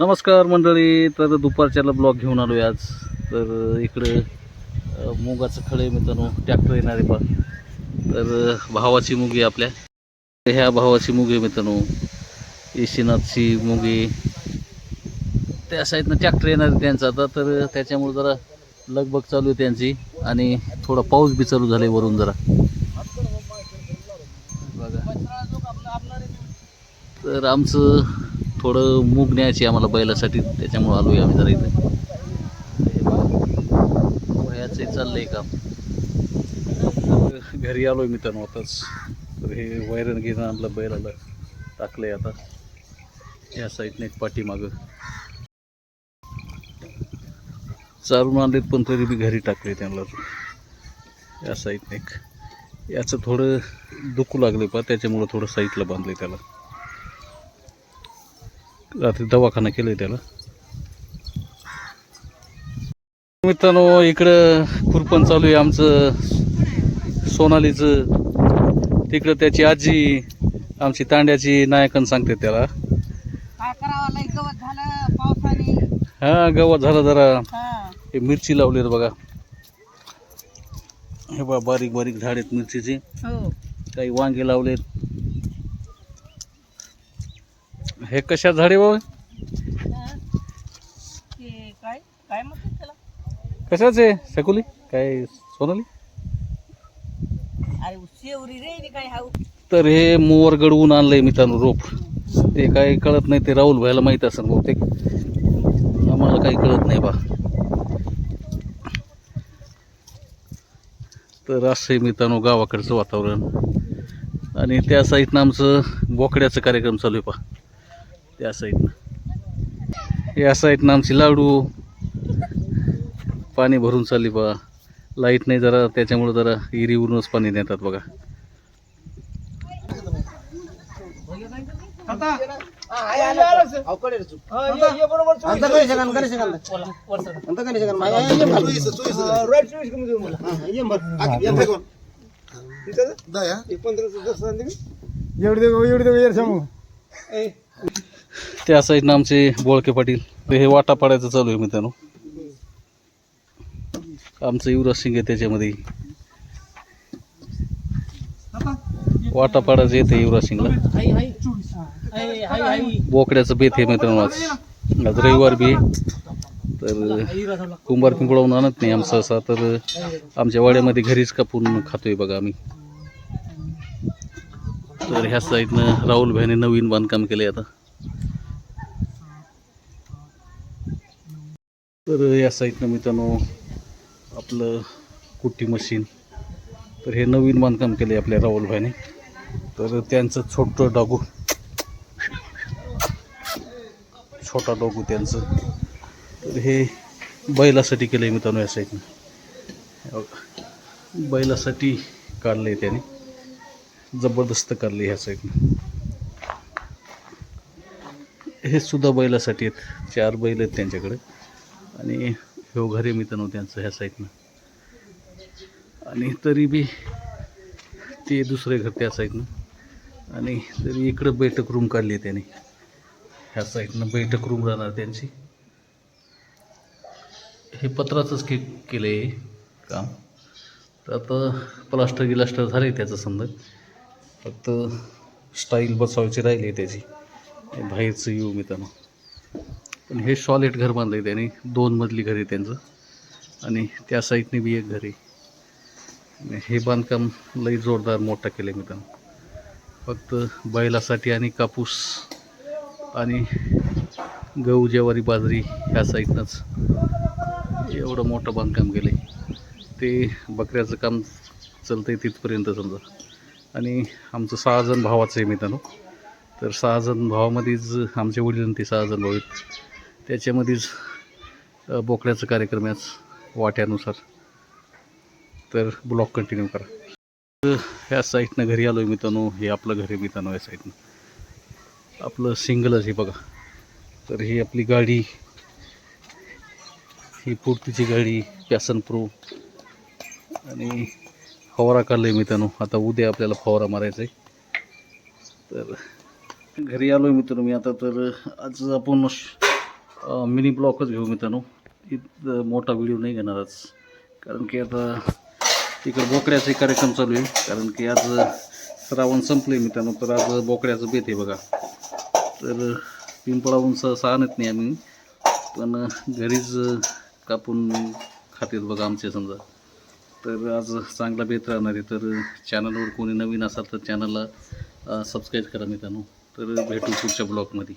नमस्कार मंडळी तर दुपारच्याला ब्लॉग घेऊन आलो आहे आज. तर इकडं मुगाचं खळे मित्रांनो ट्रॅक्टर येणार आहे पा तर भावाची मुगी आपल्या. ह्या भावाची मुगी मित्रांनो. एशीनाथची मुगी. त्या साईडनं ट्रॅक्टर येणार आहे त्यांचा आता. तर त्याच्यामुळे जरा लगबग चालू आहे त्यांची. आणि थोडा पाऊस बी चालू झाला वरून जरा. बघा. तर आमचं थोडं मूग न्यायची आम्हाला बैलासाठी त्याच्यामुळं आलो आहे आम्ही जरा इथे. वयाचं चाललंय काम. घरी आलो आहे मी मित्रांनो आताच. तर हे वैरण घेणं आणलं बैलाला. टाकलंय आता. या साईडने एक पाठीमागं. चारून आणलेत पण तरी मी घरी टाकले त्यांना या साईडने एक. याचं थोडं दुखू लागलं पा त्याच्यामुळं थोडं साईटला बांधलंय त्याला. रात्री दवाखाना केलाय त्याला. मित्रांनो इकडं खुरपण चालू आहे आमचं. सोनालीचं. तिकडं त्याची आजी आमची तांड्याची नायकन सांगते त्याला. हा गवत झालं जरा. हा. मिरची लावली बघा. हे बघा बारीक बारीक झाड आहेत मिरचीची. हो. काही वांगे लावलेत. हे कशा झाडे बाबा काय? काय म्हणतात त्याला? कशाचे शकुली? काय सोनाली? अरे शेवरी रे नी काय तर हे मोवर गडवून आणलंय मित्रांनो रोप. ते काही कळत नाही ते राहुल भाईला माहीत असेल बहुतेक. आम्हाला काही कळत नाही बा. तर असं आहे मित्रांनो गावाकडचं वातावरण. आणि त्या साईडनं आमचं बोकड्याचं कार्यक्रम चालू आहे पा त्या साईडनं या साईडनं आमची लाडू पाणी भरून चालली बा लाइट नाही जरा त्याच्यामुळं जरा इरीवरूनच पाणी नेतात बघा त्या साईडनं आमचे बोळके पाटील. तर हे वाटा पाडायचं चालू आहे मित्रांनो. आमचं युवराज सिंग आहे त्याच्यामध्ये. वाटा पाडायचं येते युवराज सिंगला बोकड्याचं बेत आहे मित्रांनो आज. आज रविवार बी तर कुंभार पिंपळावून आणत नाही आमचं असं तर आमच्या वाड्यामध्ये घरीच कापून खातोय बघा आम्ही. तर ह्या साईडनं राहुल भाईने नवीन बांधकाम केले आता. तर या साईडनं मित्रांनो आपलं कुट्टी मशीन. तर हे नवीन बांधकाम केलं आहे आपल्या राहुलभाईने तर त्यांचं छोटं डागू. छोटा डोगू त्यांचं. तर हे बैलासाठी केलं आहे मित्रांनो या साईडनं. बैलासाठी काढलं आहे त्याने. जबरदस्त काढले ह्या साईडनं. हे सुद्धा बैलासाठी आहेत. चार बैल आहेत त्यांच्याकडे. आणि ह्यो घरी मित्रांनो त्यांचं ह्या साईडनं आणि तरी बी ते दुसरे घर त्या साईडनं आणि तरी इकडं बैठक रूम काढली आहे त्याने. ह्या साईडनं बैठक रूम राहणार त्यांची. हे पत्राचंच के केलं आहे काम. तर आता प्लास्टर गिलास्टर झालं आहे त्याचं समजा. फक्त स्टाईल बसवायची राहिली आहे त्याची. बाहेरचं येऊ मी त्यांना पण हे सॉलिड घर बांधलं आहे त्याने. दोन मजली घर आहे त्यांचं. आणि त्या साईडने बी एक घर आहे. हे बांधकाम लई जोरदार मोठा केलं आहे मी त्यांना फक्त बैलासाठी आणि कापूस आणि गहू ज्वारी बाजरी ह्या साईडनंच एवढं मोठं बांधकाम केलं आहे ते बकऱ्याचं काम चालतं आहे तिथपर्यंत समजा. आणि आमचं सहा जण भावाचं आहे मित्रांनो. तर सहा जण भावामध्येच आमचे वडील ते सहाजण भाऊ आहेत. त्याच्यामध्येच बोकड्याचा कार्यक्रम आहे आज वाट्यानुसार. तर ब्लॉक कंटिन्यू करा. तर ह्या साईडनं घरी आलो आहे मित्रांनो हे आपलं घर आहे मित्रांनो या साईडनं आपलं सिंगलच हे बघा. तर ही आपली गाडी ही पूर्तीची गाडी पॅसन प्रो. आणि फवारा काढला आहे मित्रांनो. आता उद्या आपल्याला फवारा मारायचा आहे तर घरी आलो आहे मित्रांनो मी आता तर आज आपण मिनी ब्लॉकच घेऊ मित्रांनो. इथं मोठा व्हिडिओ नाही घेणारच. कारण की आता इकडं बोकड्याचे कार्यक्रम चालू आहे. कारण की आज श्रावण संपले मित्रांनो. तर आज बोकड्याचं बेत आहे बघा. तर पिंपळाहून सहसा आणत नाही आम्ही. पण घरीच कापून खातेत बघा आमचे समजा. तर आज चांगला बेत राहणार आहे. तर चॅनलवर कोणी नवीन असाल तर चॅनलला सबस्क्राईब करा मित्रांनो. तर भेटू पुढच्या ब्लॉगमध्ये